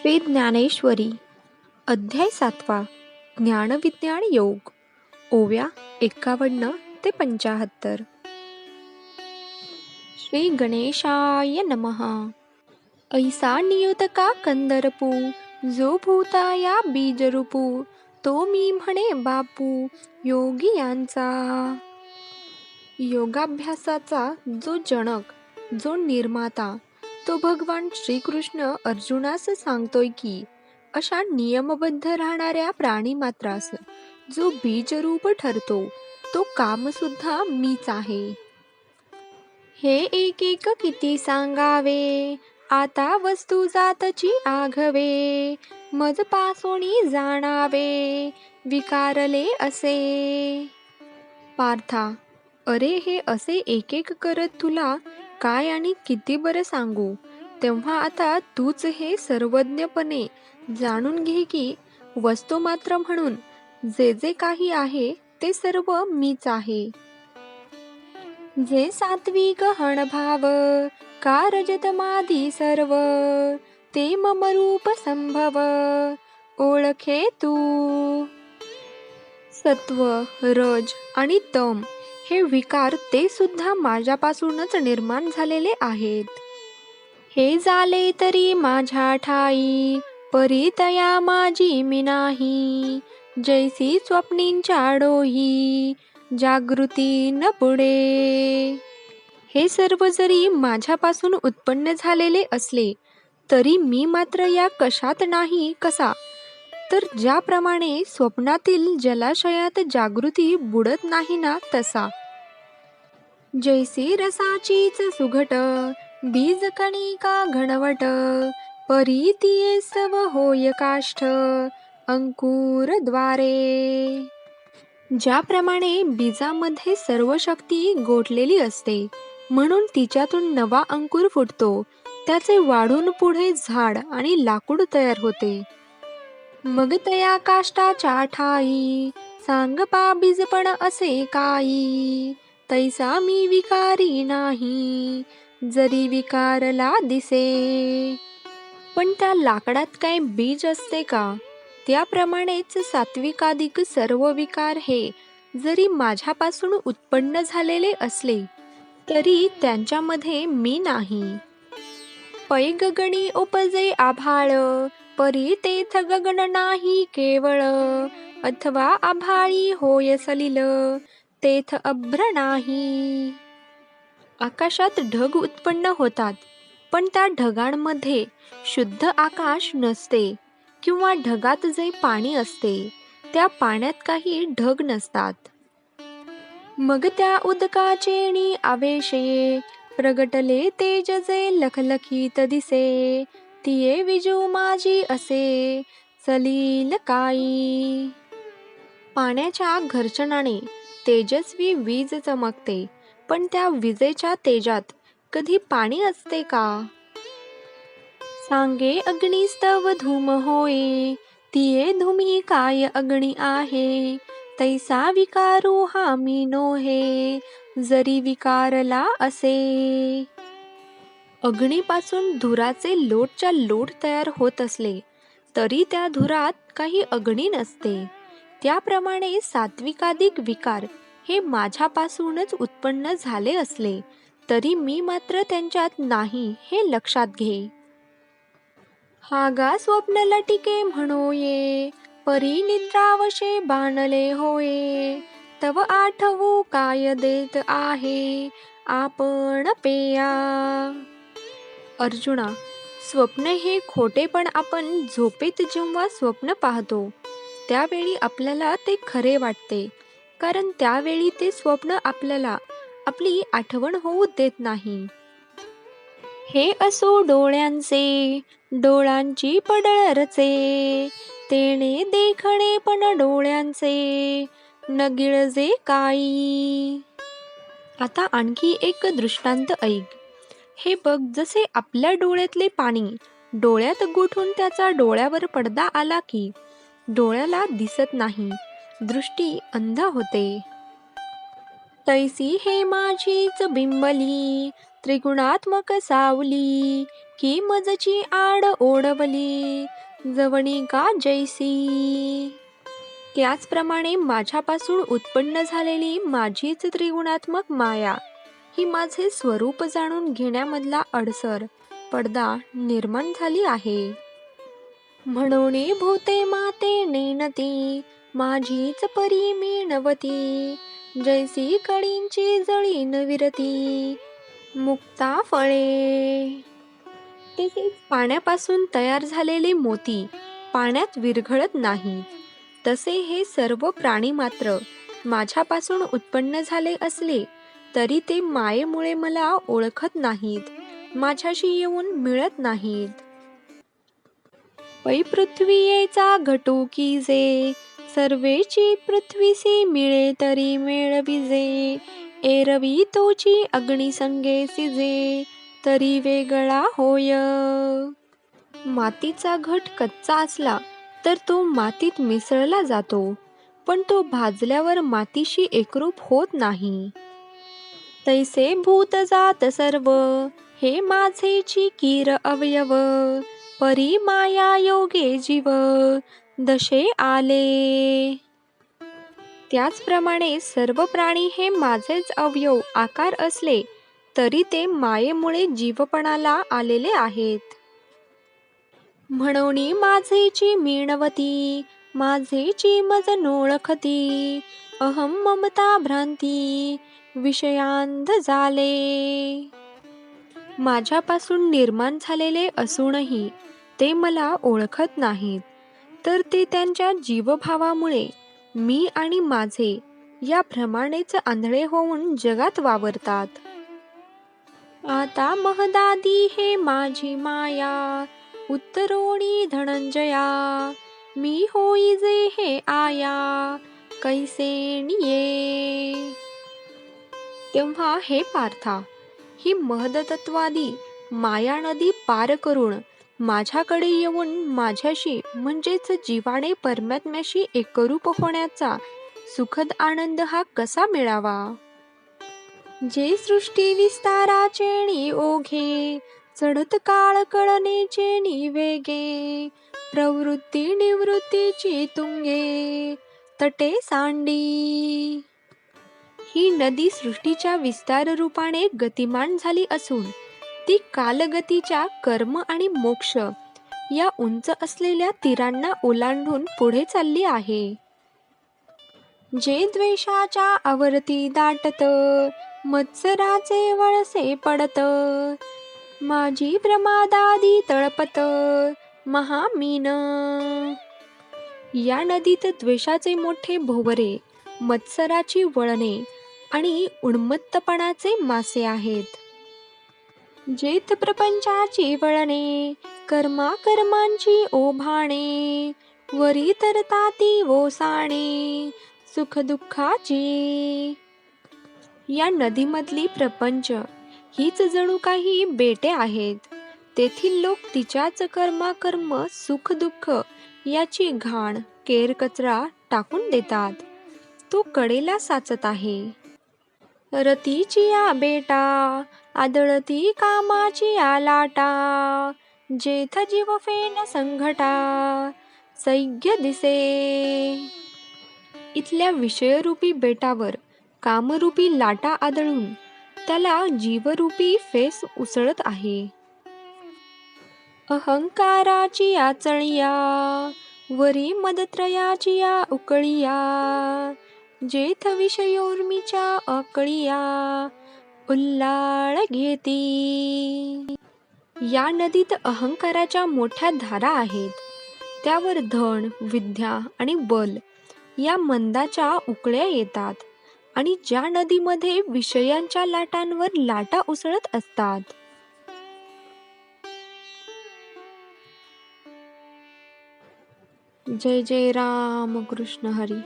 श्री ज्ञानेश्वरी अध्याय सातवा ज्ञानविज्ञान योग ओव्या एकावन्न ते पंचाहत्तर. श्री गणेशाय नमः. ऐसा नियुतका कंदरपू जो भूताया बीजरूपू तो मी म्हणे बापू योगी यांचा. योगाभ्यासाचा जो जनक जो निर्माता तो भगवान श्रीकृष्ण अर्जुनास सांगतोय की अशा नियमबद्ध राहणाऱ्या प्राणीमात्रास जो बीजरूप ठरतो तो काम सुद्धा मीच आहे. हे एक एक किती सांगावे? आता वस्तू जातची आघवे मज पासोणी जाणावे विकारले असे. पार्था अरे हे असे एक एक करत तुला काय आणि किती बरं सांगू? तेव्हा आता तूच हे सर्वज्ञपणे जाणून घे की वस्तू मात्र म्हणून जे जे काही आहे ते सर्व मीच आहे. जे सात्विक हणभाव का रजत सर्व ते मम रूप संभव ओळखे तू. सत्व रज आणि तम हे विकार ते सुद्धा माझ्यापासूनच निर्माण झालेले आहेत. हे झाले तरी माझ्या ठाई परितया माझी मी नाही. जैसी स्वप्नींच्या डोही जागृती न पुढे. हे सर्व जरी माझ्यापासून उत्पन्न झालेले असले तरी मी मात्र या कशात नाही कसा? तर ज्याप्रमाणे स्वप्नातील जलाशयात जागृती बुडत नाही ना तसा. जैसी रसाचीच सुघट बीज कणिका घणवट परीतीये सव होय काष्ठ अंकुरद्वारे. ज्याप्रमाणे बीजामध्ये सर्व शक्ती गोठलेली असते म्हणून तिच्यातून नवा अंकुर फुटतो. त्याचे वाढून पुढे झाड आणि लाकूड तयार होते. मग तया काष्टाच्या ठाई. सांग पा बीजपण असे काही. तैसा मी विकारी नाही. जरी विकारला दिसे. पण त्या लाकडात काय बीज असते का? त्याप्रमाणेच सात्विकाधिक सर्व विकार हे. जरी माझ्यापासून उत्पन्न झालेले असले तरी त्यांच्यामध्ये मी नाही. पैगगणी उपजे आभाळ. परी तेथ गगन नाही केवळ. अथवा आभाळी होय सलिल तेथ अभ्र नाही. आकाशात ढग उत्पन्न होतात पण त्या ढगांमध्ये शुद्ध आकाश नसते किंवा ढगात जे पाणी असते त्या पाण्यात काही ढग नसतात. मग त्या उदकाचेणी आवेशे प्रगटले तेज जे लखलखीत दिसे तिये विजू माझी असे. सलील काई. पाण्याच्या घर्षणाने तेजस्वी वीज चमकते पण त्या विजेच्या तेजात कधी पाणी असते का? सांगे अग्निस्तव धूम होय तिये धुमी काय अग्नी आहे? तैसा विकारू हा मी नोहे जरी विकारला असे. अग्नीपासून धुराचे लोटच्या लोट तयार होत असले तरी त्या धुरात काही अग्नी नसते. त्याप्रमाणे सात्विकाधिक विकार हे माझ्यापासूनच उत्पन्न झाले असले तरी मी मात्र त्यांच्यात नाही हे लक्षात घे. हागा स्वप्न लटिके म्हणोये परी निद्रावशे बाणले होये तव आठवू काय देत आहे आपण पेया. अर्जुना स्वप्न हे खोटे पण आपण झोपेत जेव्हा स्वप्न पाहतो त्यावेळी आपल्याला ते खरे वाटते. कारण त्यावेळी ते स्वप्न आपल्याला आपली आठवण होऊ देत नाही. हे असो डोळ्यांचे डोळ्यांची पडळ रचे तेणे देखणे पण डोळ्यांचे न गिळजे काई आता आणखी एक दृष्टांत ऐक. हे बघ जसे आपल्या डोळ्यातले पाणी डोळ्यात गोठून त्याचा डोळ्यावर पडदा आला की डोळ्याला दिसत नाही दृष्टी अंध होते. तैसी हे माझीच बिंबली त्रिगुणात्मक सावली की मजची आड ओढवली जवणी का जैसी. त्याचप्रमाणे माझ्यापासून उत्पन्न झालेली माझीच त्रिगुणात्मक माया ही माझे स्वरूप जाणून घेण्यामधला अडसर पडदा निर्माण झाली आहे. म्हणून भूते माते नेणती माझीच परी मेणवती जैसी कळींची जळी विरती मुक्ता फळे. तसेच पाण्यापासून तयार झालेले मोती पाण्यात विरघळत नाही. तसे हे सर्व प्राणी मात्र माझ्यापासून उत्पन्न झाले असले तरी ते मायेमुळे मला ओळखत नाहीत. माझ्याशी येऊन मिळत नाहीत. पै पृथ्वीयेचा घटू की जे? सर्वेची पृथ्वीसी मिळे तरी मेळविजे एरवी तोची अग्निसंगे सिजे तरी वेगळा होय. मातीचा घट कच्चा असला तर तो मातीत मिसळला जातो पण तो भाजल्यावर मातीशी एकरूप होत नाही. तैसे भूत जात सर्व. हे माझेची कीर अवयव. परी माया योगे जीव. दशे आले. त्याचप्रमाणे सर्व प्राणी हे माझेच अवयव आकार असले तरी ते मायेमुळे जीवपणाला आलेले आहेत. म्हणून माझेची मीणवती माझेची मज नोळखती. अहम ममता भ्रांती. विषयांध झाले माझ्यापासून निर्माण झालेले असूनही ते मला ओळखत नाहीत. तर ते त्यांच्या जीवभावामुळे मी आणि माझे या भ्रमाणेच आंधळे होऊन जगात वावरतात. आता महदादी हे माझी माया. उत्तरोणी धनंजया. मी होई जे हे आया कैसे निये? तेव्हा हे पार्था ही महदतत्वादी माया नदी पार करून माझ्याकडे येऊन माझ्याशी म्हणजेच जीवाने परमात्म्याशी एकरूप होण्याचा सुखद आनंद हा कसा मिळावा? जे सृष्टी विस्ताराचे ओघे चढत काळ कळणेचे निवेगे प्रवृत्ती निवृत्तीची तुंगे. तटे सांडी. ही नदी सृष्टीच्या विस्तार रूपाने गतिमान झाली असून ती कालगतीच्या कर्म आणि मोक्ष या उंच असलेल्या तीरांना ओलांडून पुढे चालली आहे. जे द्वेषाच्या आवर्ती दाटत मत्सराचे वळसे पडत माझी प्रमादादी तळपत महामीन. या नदीत द्वेषाचे मोठे भोवरे मत्सराची वळणे आणि उन्मत्तपणाचे मासे आहेत. जेत प्रपंचाची वळणे कर्मा कर्मांची ओभाणे वरी तरताती ओसाणे सुख दुःखाची या नदीमधली प्रपंच हीच जणू काही बेटे आहेत. तेथील लोक तिच्याच कर्माकर्म सुख दुःख याची घाण केर कचरा टाकून देतात. तो कडेला साचत आहे. रतीची या बेटा आदळती कामाची आलाटा जेथ जीव फेन संघटा सैग्य दिसे. इथल्या विषयरूपी बेटावर कामरूपी लाटा आदळून त्याला जीवरूपी फेस उसळत आहे. अहंकाराची आचळिया वरी मदत्रयाची या उकळिया जेथ विषयोर्मीच्या अकळिया उल्लाळ घेती. या नदीत अहंकाराच्या मोठ्या धारा आहेत. त्यावर धन विद्या आणि बल या मंदाच्या उकळ्या येतात. आणि ज्या नदीमध्ये विषयांच्या लाटांवर लाटा उसळत असतात. जय जय राम कृष्ण हरी.